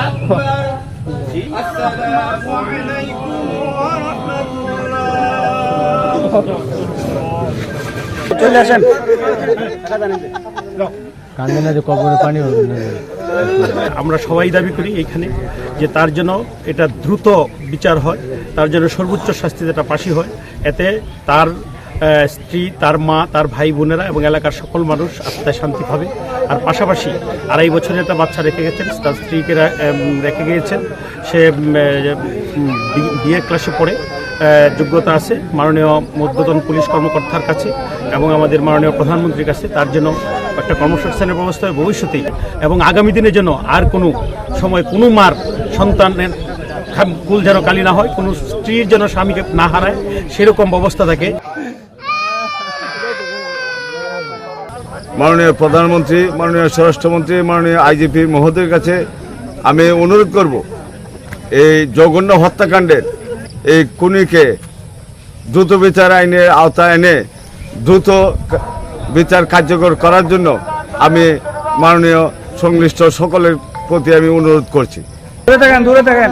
أكبر السلام عليكم ورحمة الله চলে আসেন কান্দে না যে কবরে পানি হবে না আমরা সবাই দাবি করি এখানে যে তার জন্য এটা দ্রুত বিচার হয় তার জন্য সর্বোচ্চ শাস্তি যেটা ফাঁসি হয় এতে তার আহ, স্ত্রী, তার মা, তার ভাই, বোনেরা এবং এলাকার সকল মানুষ আত্মায় শান্তি পাবে আর পাশাপাশি আড়াই বছরের একটা বাচ্চা রেখে গেছেন, তার স্ত্রীকে রেখে গিয়েছেন। সে বিএ ক্লাসে পড়ে। যোগ্যতা আছে মাননীয় মধ্যতন পুলিশ কর্মকর্তার কাছে এবং আমাদের মাননীয় প্রধানমন্ত্রীর কাছে। তার জন্য একটা কর্মসংস্থানের ব্যবস্থা ভবিষ্যতে এবং আগামী দিনের জন্য আর কোনো সময় কোনো মার সন্তানের কুল যেন কালি না হয়, কোনো স্ত্রীর যেন স্বামীকে না হারায়, সেরকম ব্যবস্থা থাকে মাননীয় প্রধানমন্ত্রী মাননীয় স্বরাষ্ট্রমন্ত্রী মাননীয় আইজিপি মহোদয়ের কাছে আমি অনুরোধ করব এই জঘন্য হত্যাকাণ্ডের এই খুনিকে দ্রুত বিচার আইনের আওতায় এনে দ্রুত বিচার কার্যকর করার জন্য আমি মাননীয় সংশ্লিষ্ট সকলের প্রতি আমি অনুরোধ করছি। দূরে থাকেন দূরে থাকেন।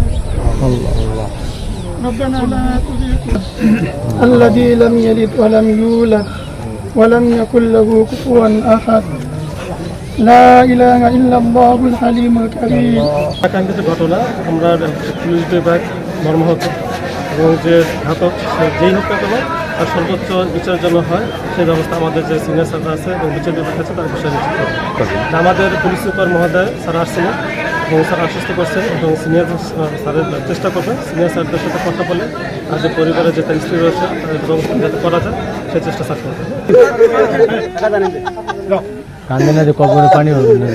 ربنا لا تزغ الذي لم يلد ولم يولد ولم يكن له كفوا احد لا اله الا الله الحليم الكريم আকাঙ্ক্ষিত ঘটনা আমরা পুলিশ বিভাগ মর্মাহত এবং যে ঘাতক সে যেই হত্যা করলো তার সর্বোচ্চ বিচারের জন্য হয় সেই ব্যবস্থা আমাদের যে সিনিয়র স্যাররা আছে এবং বিচার বিভাগ আছে তার বিষয়ে নিশ্চিত করবে। আমাদের পুলিশ সুপার মহোদয় স্যার আসছিলেন এবং স্যার আশ্বস্ত করছেন এবং সিনিয়র স্যারের চেষ্টা করবেন সিনিয়র স্যারদের সাথে কথা বলে আর যে পরিবারের যে তার স্ত্রী রয়েছে ব্যবস্থা যাতে করা যায় সেই চেষ্টা স্যার করবে। কান্দে না যে কবরে পানি হবে না।